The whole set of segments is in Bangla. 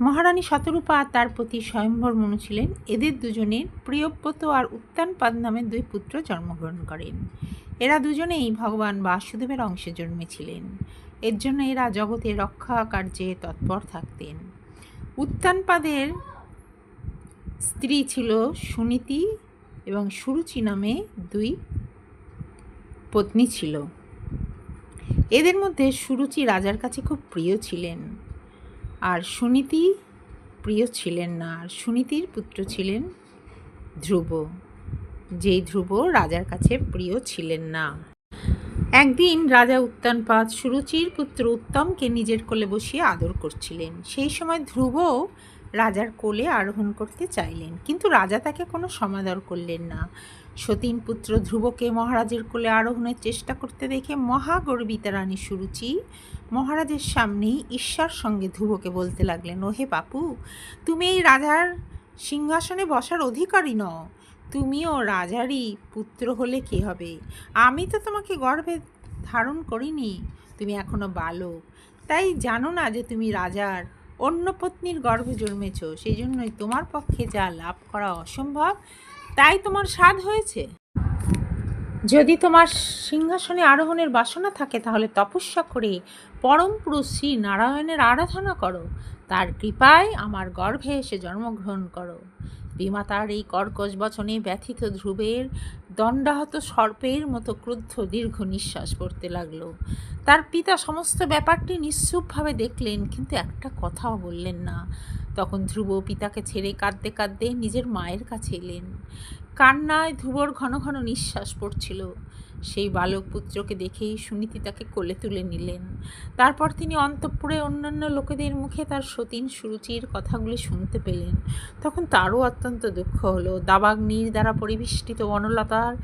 মহারানী শতরূপা আর তার প্রতি স্বয়ম্বর মনু ছিলেন। এদের দুজনের প্রিয়ব্রত আর উত্তানপাদ নামের দুই পুত্র জন্মগ্রহণ করেন। এরা দুজনেই ভগবান বাসুদেবের অংশে জন্মেছিলেন। এর জন্য এরা জগতের রক্ষা কার্যে তৎপর থাকতেন। উত্তানপাদের স্ত্রী ছিল সুনীতি এবং সুরুচি নামে দুই পত্নী ছিল। এদের মধ্যে সুরুচি রাজার কাছে খুব প্রিয় ছিলেন। আর সুনীতি প্রিয় ছিলেন না, আর সুনীতির পুত্র ছিলেন ধ্রুব, যেই ধ্রুব রাজার কাছে প্রিয় ছিলেন না। একদিন রাজা উত্তানপাদ সুরুচির পুত্র উত্তমকে নিজের কোলে বসিয়ে আদর করছিলেন। সেই সময় ধ্রুব রাজার কোলে আরোহণ করতে চাইলেন, কিন্তু রাজা তাকে কোনো সমাদর করলেন না। সতীন পুত্র ধ্রুবকে মহারাজের কোলে আরোহণের চেষ্টা করতে দেখে মহাগর্বিতা রানী সুরুচি মহারাজের সামনেই ঈশ্বর সঙ্গে ধ্রুবকে বলতে লাগলেন, ওহে বাপু, তুমি এই রাজার সিংহাসনে বসার অধিকারী নও। তুমিও রাজারই পুত্র হলে কি হবে? আমি তো তোমাকে গর্ভে ধারণ করিনি, তুমি এখনও বালক। তাই জানো না যে তুমি রাজার অন্য পত্নীর গর্ভে জন্মেছ, সেই জন্যই তোমার পক্ষে যা লাভ করা অসম্ভব তাই তোমার স্বাদ হয়েছে? যদি তোমার সিংহাসনে আরোহণের বাসনা থাকে, তাহলে তপস্যা করে পরম পুরুষ শ্রী নারায়ণের আরাধনা করো। তার কৃপায় আমার গর্ভে এসে জন্মগ্রহণ করো। বিমাতার এই কর্কশ বচনে ব্যথিত ধ্রুবের দণ্ডাহত সর্পের মতো ক্রুদ্ধ দীর্ঘ নিঃশ্বাস পড়তে লাগল। তার পিতা সমস্ত ব্যাপারটি নিশ্চুপভাবে দেখলেন, কিন্তু একটা কথাও বললেন না। তখন ধ্রুব পিতাকে ছেড়ে কাঁদতে কাঁদতে নিজের মায়ের কাছে এলেন। কান্নায় ধ্রুবর ঘন ঘন নিঃশ্বাস পড়ছিল। সেই বালক পুত্রকে দেখেই সুনীতি তাকে কোলে তুলে নিলেন। তারপর তিনি অন্তঃপুরে অন্যান্য লোকেদের মুখে তার সতীন সুরুচির কথাগুলি শুনতে পেলেন। তখন তারও অত্যন্ত দুঃখ হলো। দাবাগ্নির দ্বারা পরিবেষ্টিত বনলতার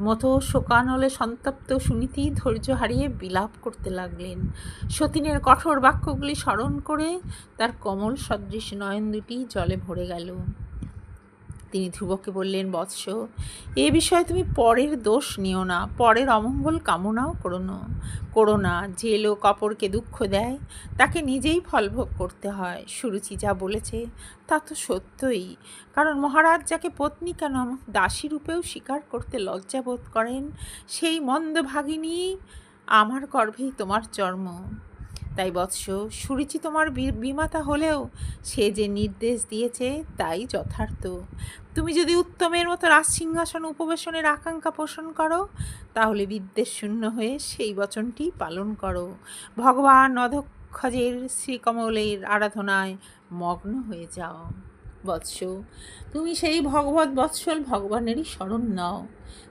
মতো শোকানলে সন্তপ্ত সুনীতি ধৈর্য হারিয়ে বিলাপ করতে লাগলেন। সতীনের কঠোর বাক্যগুলি স্মরণ করে তার কমল সদৃশ নয়ন দুটি জলে ভরে গেল। তিনি ধ্রুবকে বললেন, বৎস, এ বিষয়ে তুমি পরের দোষ নিও না, পরের অমঙ্গল কামনাও করো না করো না। যে লোক অপরকে দুঃখ দেয়, তাকে নিজেই ফলভোগ করতে হয়। সুরুচি যা বলেছে, তা তো সত্যই। কারণ মহারাজ যাকে পত্নী কেন দাসী রূপেও স্বীকার করতে লজ্জাবোধ করেন, সেই মন্দভাগিনী আমার গর্ভেই তোমার জন্ম। তাই বৎস, সুরুচি তোমার বিমাতা হলেও সে যে নির্দেশ দিয়েছে তাই যথার্থ। তুমি যদি উত্তমের মতো রাজসিংহাসন উপবেশনের আকাঙ্ক্ষা পোষণ করো, তাহলে বিদ্বেষ শূন্য হয়ে সেই বচনটি পালন করো। ভগবান অধক্ষজের শ্রীকমলের আরাধনায় মগ্ন হয়ে যাও। বৎস। তুমি সেই ভগবত বৎসল ভগবানেরই স্মরণ নাও।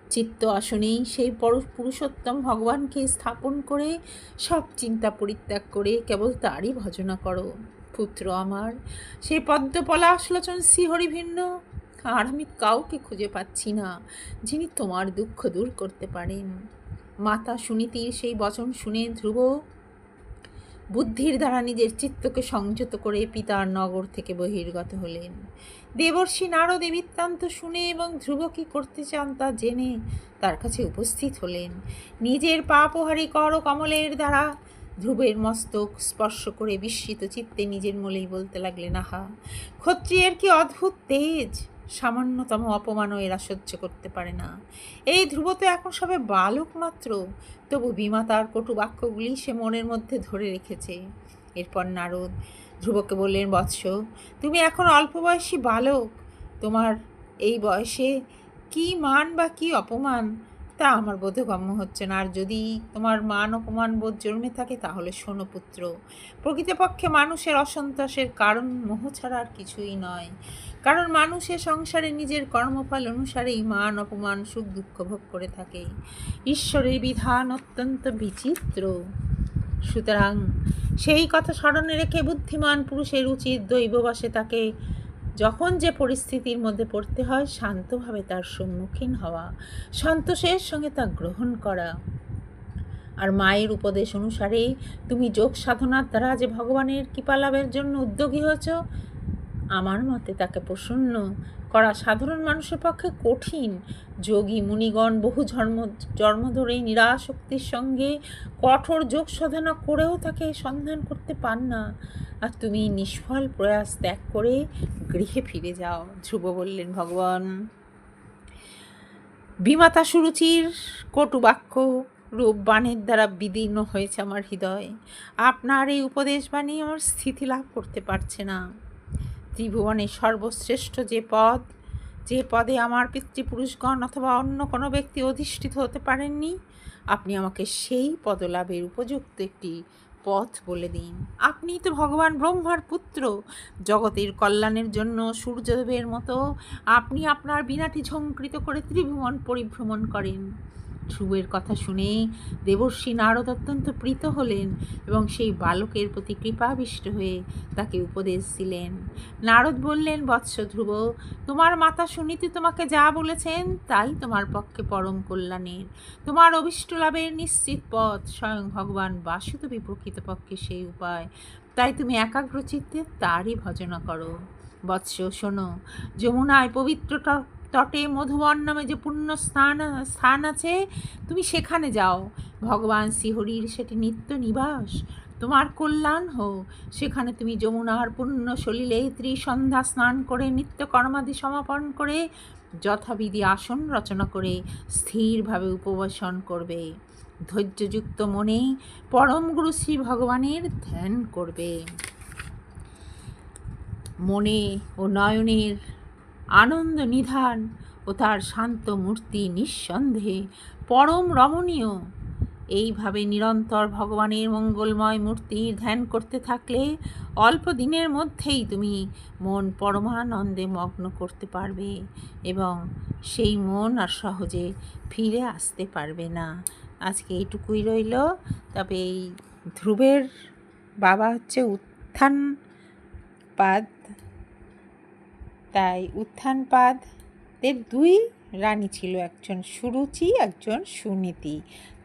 চিত্ত আসনেই সেই পর- পুরুষোত্তম ভগবানকে স্থাপন করে সব চিন্তা পরিত্যাগ করে কেবল তারই ভজনা করো। পুত্র আমার, সেই পদ্মপলাশলোচন শ্রীহরি ভিন্ন। আর আমি কাউকে খুঁজে পাচ্ছি না, যিনি তোমার দুঃখ দূর করতে পারেন। মাতা সুনীতির সেই বচন শুনে ধ্রুব বুদ্ধির দ্বারা নিজের চিত্তকে সংযত করে পিতার নগর থেকে বহির্গত হলেন। দেবর্ষী নারদ বৃত্তান্ত শুনে এবং ধ্রুব কী করতে চান তা জেনে তার কাছে উপস্থিত হলেন। নিজের পাপহারী কর কমলের দ্বারা ধ্রুবের মস্তক স্পর্শ করে বিস্মিত চিত্তে নিজের মলেই বলতে লাগলেন, আহা, ক্ষত্রিয়ের কি অদ্ভুত তেজ! সামান্যতম অপমানও এরা সহ্য করতে পারে না। এই ধ্রুব তো এখন সবে বালক মাত্র, তবু বিমাতার কটু বাক্যগুলি সে মনের মধ্যে ধরে রেখেছে। এরপর নারদ, ধ্রুবকে বললেন, বৎস, তুমি এখন অল্প বয়সী বালক, তোমার এই বয়সে কি মান বা কি অপমান? তা আমার বোধগম্য হচ্ছে না। আর যদি তোমার মান অপমান বোধ জন্মে থাকে, তাহলে শোনো পুত্র। প্রকৃতপক্ষে মানুষের অসন্তোষের কারণ মোহ ছাড়া আর কিছুই নয়। কারণ মানুষের সংসারে নিজের কর্মফল অনুসারেই মান অপমান, সুখ দুঃখ ভোগ করে থাকে। ঈশ্বরের বিধান অত্যন্ত বিচিত্র। সুতরাং সেই কথা স্মরণে রেখে বুদ্ধিমান পুরুষের উচিত দৈববাসে তাকে যখন যে পরিস্থিতির মধ্যে পড়তে হয়, শান্তভাবে তার সম্মুখীন হওয়া, সন্তোষের সঙ্গে তা গ্রহণ করা। আর মায়ের উপদেশ অনুসারে, তুমি যোগ সাধনার দ্বারা যে ভগবানের কৃপা লাভের জন্য উদ্যোগী হয়েছ, আমার মতে তাকে প্রসন্ন করা সাধারণ মানুষের পক্ষে কঠিন। যোগী, মুনিগণ বহু জন্ম জন্ম ধরে নিরাশক্তির সঙ্গে কঠোর যোগ সাধনা করেও তাকে সন্ধান করতে পান না। আর তুমি নিষ্ফল প্রয়াস ত্যাগ করে গৃহে ফিরে যাও, ধ্রুব বললেন ভগবান। বিমাতা সুরুচির কটু বাক্য রূপ বাণের দ্বারা বিদীর্ণ হয়েছে আমার হৃদয়। আপনার এই উপদেশ বাণী আমার স্থিতি লাভ করতে পারছে না। ত্রিভুবনের সর্বশ্রেষ্ঠ যে পদ, যে পদে আমার পিতৃপুরুষগণ অথবা অন্য কোনো ব্যক্তি অধিষ্ঠিত হতে পারেননি, আপনি আমাকে সেই পদলাভের উপযুক্ত একটি পথ বলে দিন। আপনি তো ভগবান ব্রহ্মার পুত্র, জগতের কল্যাণের জন্য সূর্যদেবের মতো। আপনি আপনার বিনাটি ঝঙ্কৃত করে ত্রিভুবন পরিভ্রমণ করেন। ধ্রুবের কথা শুনে দেবর্ষী নারদ অত্যন্ত প্রীত হলেন এবং সেই বালকের প্রতি কৃপাবিষ্ট হয়ে তাকে উপদেশ দিলেন। নারদ বললেন, বৎস ধ্রুব, তোমার মাতা সুনীতি তোমাকে যা বলেছেন তাই তোমার পক্ষে পরম কল্যাণের। তোমার অভিষ্ট লাভের নিশ্চিত পথ স্বয়ং ভগবান বাসুদেবী প্রকৃতপক্ষে সেই উপায়। তাই তুমি একাগ্র চিত্তে তারই ভজনা করো। বৎস, শোনো, যমুনায় পবিত্র তটে মধুবন নামে যে পুণ্য স্থান স্থান আছে, তুমি সেখানে যাও। ভগবান শ্রীহরির সেটি নিত্য নিবাস। তোমার কল্যাণ হোক। সেখানে তুমি যমুনার পুণ্য সলিলে ত্রিসন্ধ্যা স্নান করে, নিত্য কর্মাদি সমাপন করে, যথাবিধি আসন রচনা করে, স্থিরভাবে উপবেশন করবে। ধৈর্যযুক্ত মনে পরম গুরু শ্রী ভগবানের ধ্যান করবে। মনে ও নয়নের আনন্দ নিধান ও তার শান্ত মূর্তি নিঃসন্দেহে। পরম রমণীয়। এইভাবে নিরন্তর ভগবানের মঙ্গলময় মূর্তির ধ্যান করতে থাকলে অল্প দিনের মধ্যেই তুমি মন পরমানন্দে মগ্ন করতে পারবে এবং সেই মন আর সহজে ফিরে আসতে পারবে না। আজকে এইটুকুই রইল। তবে এই ধ্রুবের বাবা হচ্ছে উত্থান পাদ তাই উত্থানপাদের দুই রানী ছিল, একজন সুরুচি, একজন সুনীতি।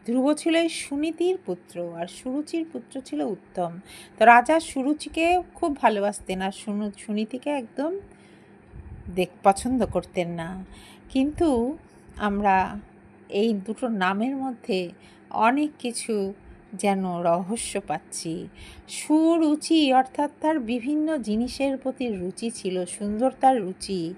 ধ্রুব ছিল এই সুনীতির পুত্র আর সুরুচির পুত্র ছিল উত্তম। তো রাজা সুরুচিকে খুব ভালোবাসতেন আর সুনু, সুনীতিকে একদম দেখ, পছন্দ করতেন না। কিন্তু আমরা এই দুটো নামের মধ্যে অনেক কিছু যেন রহস্য পাচ্ছি। সুরুচি অর্থাৎ তার বিভিন্ন জিনিসের প্রতি রুচি ছিল, সুন্দর তার রুচি,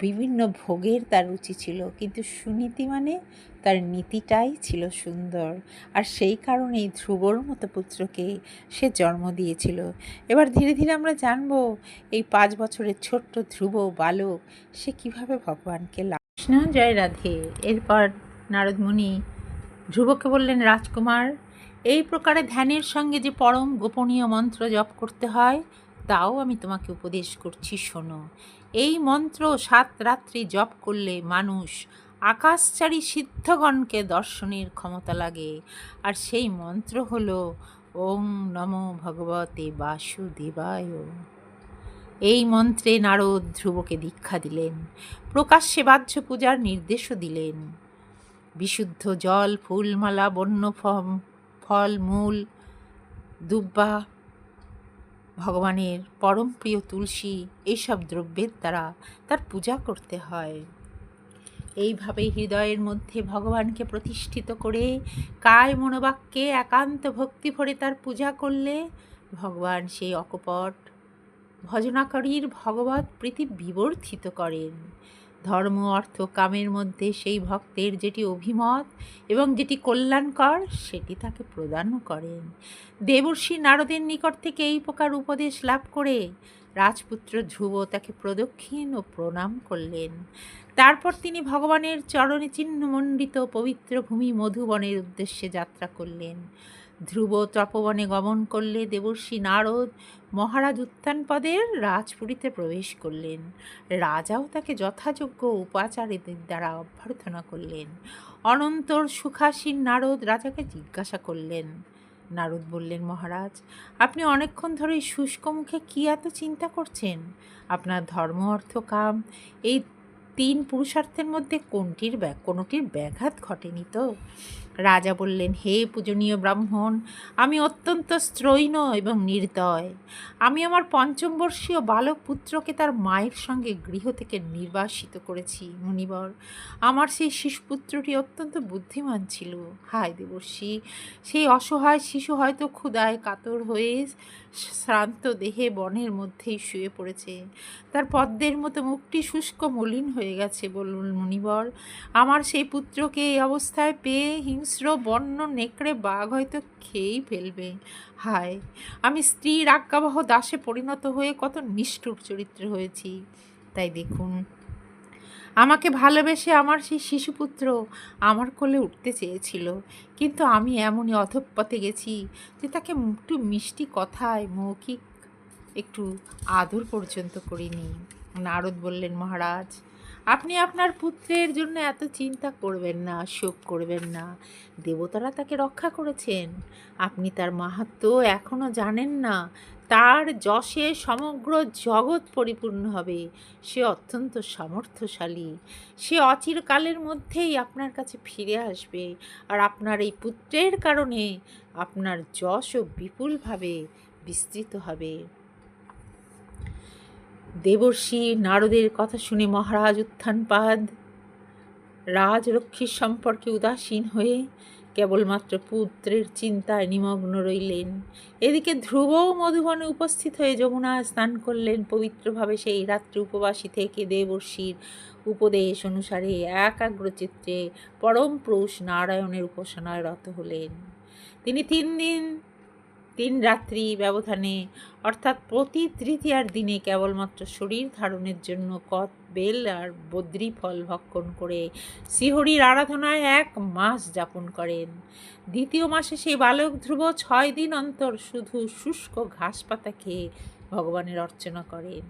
বিভিন্ন ভোগের তার রুচি ছিল, কিন্তু সুনীতি মানে তার নীতিটাই ছিল সুন্দর। আর সেই কারণেই ধ্রুবর মতো পুত্রকে সে জন্ম দিয়েছিল। এবার ধীরে ধীরে আমরা জানব, এই পাঁচ বছরের ছোট্ট ধ্রুব বালক, সে কীভাবে ভগবানকে লাভ কৃষ্ণ, জয় রাধে। এরপর নারদমুনি ধ্রুবকে বললেন, রাজকুমার এই প্রকারে ধ্যানের সঙ্গে যে পরম গোপনীয় মন্ত্র জপ করতে হয়, তাও আমি তোমাকে উপদেশ করছি, শোনো। এই মন্ত্র সাত রাত্রি জপ করলে মানুষ আকাশচারী সিদ্ধগণকে দর্শনের ক্ষমতা লাগে। আর সেই মন্ত্র হল ওং নমো ভগবতে বাসুদেবায়। এই মন্ত্রে নারদ ধ্রুবকে দীক্ষা দিলেন, প্রকাশ্যে বাহ্য পূজার নির্দেশও দিলেন। বিশুদ্ধ জল, ফুলমালা, বন্য ফল, মূল, দুব্বা, ভগবানের পরম প্রিয় তুলসী এইসব দ্রব্যের দ্বারা তার পূজা করতে হয়। এইভাবে হৃদয়ের মধ্যে ভগবানকে প্রতিষ্ঠিত করে কায় মনোবাক্যে একান্ত ভক্তি ভরে তার পূজা করলে ভগবান সেই অকপট ভজনাকারীর ভগবত প্রীতি বিবর্ধিত করেন। ধর্ম, অর্থ, কামের মধ্যে সেই ভক্তের যেটি অভিমত এবং যেটি কল্যাণকর, সেটি তাকে প্রদানও করেন। দেবর্ষী নারদের নিকট থেকে এই প্রকার উপদেশ লাভ করে রাজপুত্র ধ্রুব তাকে প্রদক্ষিণ ও প্রণাম করলেন। তারপর তিনি ভগবানের চরণে চিহ্নমণ্ডিত পবিত্র ভূমি মধুবনের উদ্দেশ্যে যাত্রা করলেন। ধ্রুব তপবনে গমন করলে দেবর্ষী নারদ মহারাজ উত্থানপদের রাজপুরীতে প্রবেশ করলেন। রাজাও তাকে যথাযোগ্য উপাচারীদের দ্বারা অভ্যর্থনা করলেন। অনন্তর সুখাসীন নারদ রাজাকে জিজ্ঞাসা করলেন। নারদ বললেন, মহারাজ, আপনি অনেকক্ষণ ধরে শুষ্ক মুখে কী এত চিন্তা করছেন? আপনার ধর্ম অর্থ কাম। এই তিন পুরুষার্থের মধ্যে কোনটির ব্যাগ কোনোটির ব্যাঘাত ঘটেনি তো? রাজা বললেন, হে পূজনীয় ব্রাহ্মণ, আমি অত্যন্ত স্ত্রৈণ এবং নির্দয়। আমি আমার পঞ্চমবর্ষীয় বালক পুত্রকে তার মায়ের সঙ্গে গৃহ থেকে নির্বাসিত করেছি, মুনিবর। আমার সেই শিশুপুত্রটি অত্যন্ত বুদ্ধিমান ছিল। হায় দেবর্ষী, সেই অসহায় শিশু হয়তো ক্ষুদায় কাতর হয়ে শ্রান্ত দেহে বনের মধ্যেই শুয়ে পড়েছে। তার পদ্মের মতো মুখটি শুষ্ক মলিন হয়ে গেছে বলুন মুনিবর। আমার সেই পুত্রকে এই অবস্থায় পেয়ে হিংস্র বন্য নেকড়ে বাঘ হয়তো খেয়েই ফেলবে। হায়, আমি স্ত্রীর আজ্ঞাবহ দাসে পরিণত হয়ে কত নিষ্ঠুর চরিত্র হয়েছি। তাই দেখুন, আমাকে ভালোবেসে আমার সেই শিশুপুত্র আমার কোলে উঠতে চেয়েছিল। কিন্তু আমি এমনই অধঃপথে গেছি যে তাকে একটু মিষ্টি কথায়, মৌখিক একটু আদর পর্যন্ত করিনি। নারদ বললেন, মহারাজ আপনি আপনার পুত্রের জন্য এত চিন্তা করবেন না, শোক করবেন না। দেবতারা তাকে রক্ষা করেছেন। আপনি তার মাহাত্ম এখনও জানেন না। তার যশে সমগ্র জগৎ পরিপূর্ণ হবে। সে অত্যন্ত সামর্থ্যশালী। সে অচিরকালের মধ্যেই আপনার কাছে ফিরে আসবে। আর আপনার এই পুত্রের কারণে আপনার যশও বিপুলভাবে বিস্তৃত হবে। দেবর্ষি নারদের কথা শুনে মহারাজ উত্থানপাদ। রাজরক্ষীর সম্পর্কে উদাসীন হয়ে কেবলমাত্র পুত্রের চিন্তায় নিমগ্ন রইলেন। এদিকে ধ্রুবও মধুবনে উপস্থিত হয়ে যমুনা স্নান করলেন। পবিত্রভাবে সেই রাত্রি উপবাসী থেকে দেবর্ষির উপদেশ অনুসারে একাগ্রচিত্রে পরম পুরুষ নারায়ণের উপাসনায় রত হলেন। তিনি তিন দিন তিন রাত্রি ব্যবধানে, অর্থাৎ প্রতি তৃতীয়ার দিনে কেবলমাত্র শরীর ধারণের জন্য কত বেল আর বদ্রি ফল ভক্ষণ করে শ্রীহরির আরাধনায় এক মাস যাপন করেন। দ্বিতীয় মাসে সেই বালক ধ্রুব ছয় দিন অন্তর শুধু শুষ্ক ঘাস পাতা খেয়ে ভগবানের অর্চনা করেন।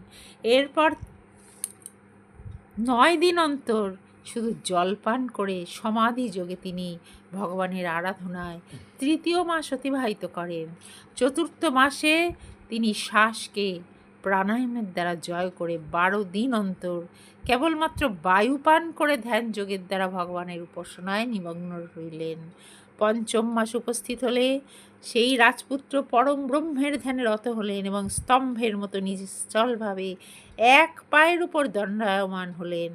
এরপর নয় দিন অন্তর শুধু জলপান করে সমাধি যোগে তিনি ভগবানের আরাধনায় তৃতীয় মাস অতিবাহিত করেন। চতুর্থ মাসে তিনি শ্বাসকে প্রাণায়ামের দ্বারা জয় করে বারো দিন অন্তর কেবলমাত্র বায়ু পান করে ধ্যান যোগের দ্বারা ভগবানের উপাসনায় নিমগ্ন রইলেন। পঞ্চম মাস উপস্থিত হলে সেই রাজপুত্র পরম ব্রহ্মের ধ্যানে রত হলেন এবং স্তম্ভের মতো নিশ্চলভাবে এক পায়ের উপর দণ্ডায়মান হলেন।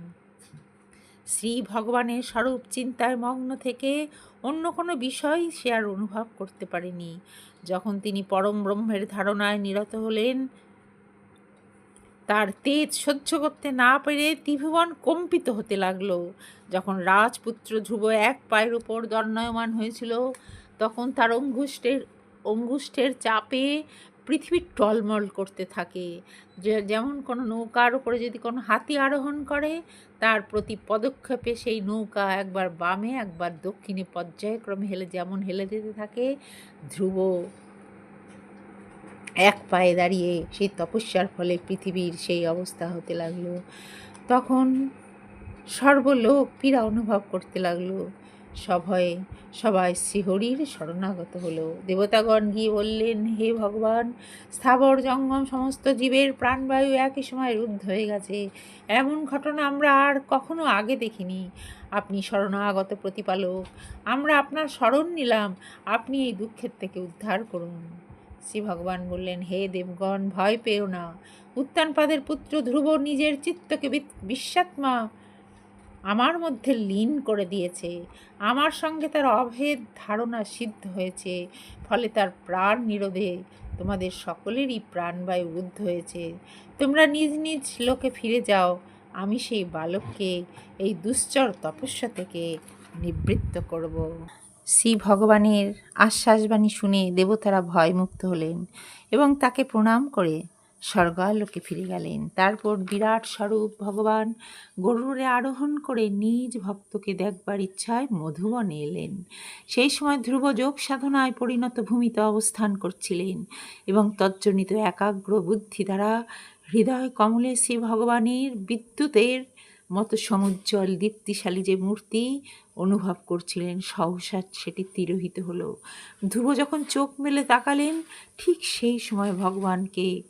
শ্রী ভগবানের স্বরূপ চিন্তায় মগ্ন থেকে অন্য কোনো বিষয় সে আর অনুভব করতে পারেনি। যখন তিনি পরম ব্রহ্মের ধারণায় নিরত হলেন, তার তেজ সহ্য করতে না পেরে ত্রিভুবন কম্পিত হতে লাগল। যখন রাজপুত্র ধ্রুব এক পায়ের উপর দণ্ডায়মান হয়েছিল, তখন তার অঙ্গুষ্ঠের অঙ্গুষ্ঠের চাপে পৃথিবী টলমল করতে থাকে। যেমন কোনো নৌকার উপরে যদি কোনো হাতি আরোহণ করে, তার প্রতি পদক্ষেপে সেই নৌকা একবার বামে, একবার দক্ষিণে পর্যায়ক্রমে হেলে, যেমন হেলে দিতে থাকে, ধ্রুব এক পায়ে দাঁড়িয়ে সেই তপস্যার ফলে পৃথিবীর সেই অবস্থা হতে লাগল। তখন সর্বলোক পীড়া অনুভব করতে লাগল। সভয়ে সবাই শ্রীহরির শরণাগত হলো। দেবতাগণ গিয়ে বললেন, হে ভগবান, স্থাবর জঙ্গম সমস্ত জীবের প্রাণবায়ু একই সময় রুদ্ধ হয়ে গেছে। এমন ঘটনা আমরা আর কখনো আগে দেখিনি। আপনি শরণাগত প্রতিপালক। আমরা আপনার স্মরণ নিলাম। আপনি এই দুঃখের থেকে উদ্ধার করুন। শ্রী ভগবান বললেন, হে দেবগণ, ভয় পেও না। উত্তানপাদের পুত্র ধ্রুব নিজের চিত্তকে বিশ্বাত্মা আমার মধ্যে লীন করে দিয়েছে। আমার সঙ্গে তার অভেদ ধারণা সিদ্ধ হয়েছে। ফলে তার প্রাণ নিরোধে তোমাদের সকলেরই প্রাণবায়ু রুদ্ধ হয়েছে। তোমরা নিজ নিজ লোকে ফিরে যাও। আমি সেই বালককে, এই দুশ্চর তপস্যা থেকে নিবৃত্ত করব। শ্রী ভগবানের আশ্বাসবাণী শুনে দেবতারা ভয়মুক্ত হলেন এবং তাকে প্রণাম করে স্বর্গালোকে ফিরে গেলেন। তারপর বিরাট স্বরূপ ভগবান গরুরে আরোহণ করে নিজ ভক্তকে দেখবার ইচ্ছায় মধুবনে এলেন। সেই সময় ধ্রুব যোগ সাধনায় পরিণত ভূমিতে অবস্থান করছিলেন এবং তজ্জনিত একাগ্র বুদ্ধি দ্বারা হৃদয় কমলে শ্রী ভগবানের বিদ্যুতের মতো সমুজ্জ্বল দীপ্তিশালী যে মূর্তি অনুভব করছিলেন, সহসা সেটি তিরোহিত হলো। ধ্রুব যখন চোখ মেলে তাকালেন, ঠিক সেই সময় ভগবানকে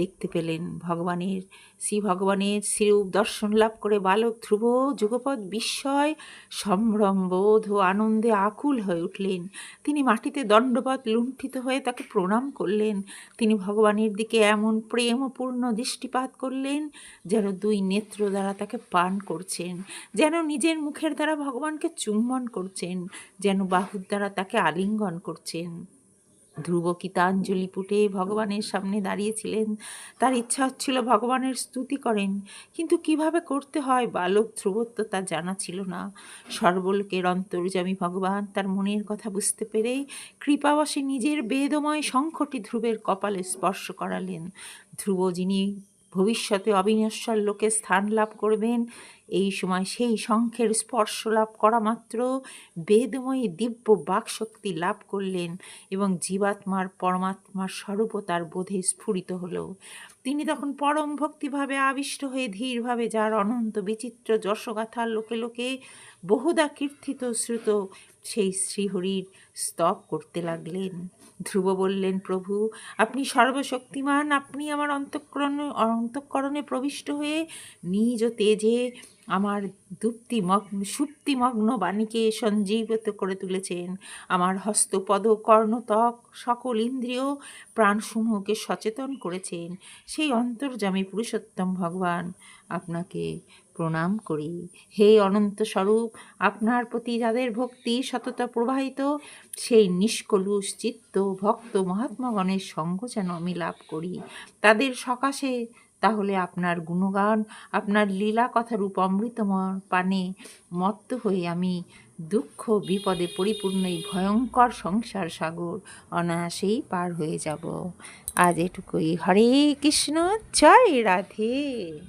দেখতে পেলেন ভগবানের, শ্রী ভগবানের শ্রীরূপ দর্শন লাভ করে বালক ধ্রুব যুগপৎ বিস্ময়, সম্ভ্রম, বোধ ও আনন্দে আকুল হয়ে উঠলেন। তিনি মাটিতে দণ্ডবত লুণ্ঠিত হয়ে তাকে প্রণাম করলেন। তিনি ভগবানের দিকে এমন প্রেমপূর্ণ দৃষ্টিপাত করলেন যেন দুই নেত্র দ্বারা তাকে পান করছেন, যেন নিজের মুখের দ্বারা ভগবানকে চুম্বন করছেন, যেন বাহুর দ্বারা তাকে আলিঙ্গন করছেন। ধ্রুব গীতাঞ্জলি পুটে ভগবানের সামনে দাঁড়িয়েছিলেন। তার ইচ্ছা হচ্ছিল ভগবানের স্তুতি করেন, কিন্তু কীভাবে করতে হয় বালক ধ্রুবত্ব তো জানা ছিল না। সর্বলোকের অন্তর্যামী ভগবান তার মনের কথা বুঝতে পেরেই কৃপাবশে নিজের বেদময় শঙ্খটি ধ্রুবের কপালে স্পর্শ করালেন। ধ্রুব যিনি ভবিষ্যতে অবিনশ্বর লোকে স্থান লাভ করবেন এই সময় সেই শঙ্খের স্পর্শ লাভ করা মাত্র বেদময়ী দিব্য বাকশক্তি লাভ করলেন এবং জীবাত্মার পরমাত্মার স্বরূপতার বোধে স্ফুরিত হলো। তিনি তখন পরম ভক্তিভাবে আবিষ্ট হয়ে ধীরভাবে যার অনন্ত বিচিত্র যশগাথা লোকে লোকে বহুদা কীর্তিত শ্রুত সেই শ্রীহরির স্তব করতে লাগলেন। ধ্রুব বললেন, প্রভু, আপনি সর্বশক্তিমান, আপনি আমার অন্তঃকরণ, অন্তঃকরণে প্রবিষ্ট হয়ে নিজ তেজে আমার দুপ্তিমগ্ন, সুপ্তিমগ্ন বাণীকে সঞ্জীবিত করে তুলেছেন। আমার হস্তপদ, কর্ণতক সকল ইন্দ্রিয় প্রাণসমূহকে সচেতন করেছেন। সেই অন্তর্জামী পুরুষোত্তম ভগবান, আপনাকে প্রণাম করি। হে অনন্ত স্বরূপ, আপনার প্রতি যাদের ভক্তি সততা প্রবাহিত, সেই নিষ্কলুষ চিত্ত ভক্ত মহাত্মাগণের সঙ্গ যেন আমি লাভ করি। তাদের সকাশে তাহলে আপনার গুণগান, আপনার লীলা কথারূপ অমৃতময় পানে মত্ত হয়ে আমি দুঃখ, বিপদে পরিপূর্ণ এই ভয়ঙ্কর সংসার সাগর অনায়াসেই পার হয়ে যাব। আজ এটুকুই। হরে কৃষ্ণ। জয় রাধে।